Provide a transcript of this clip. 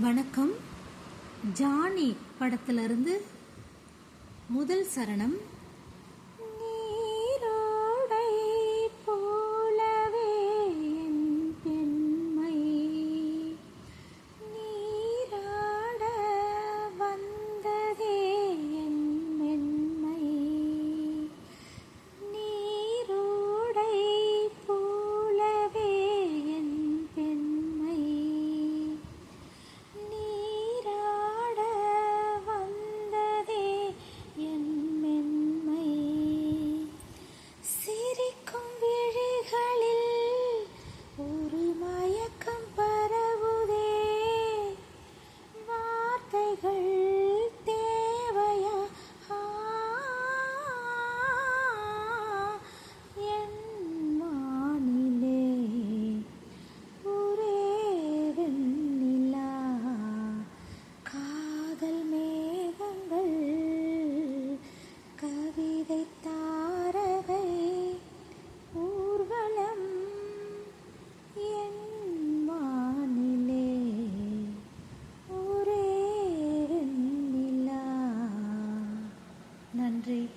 வணக்கம். ஜானி படத்திலிருந்து முதல் சரணம் மலைகள் தேவையா? என் மானிலே ஒரே வெண்ணிலா. காதல் கவிதைத்தான் Andy.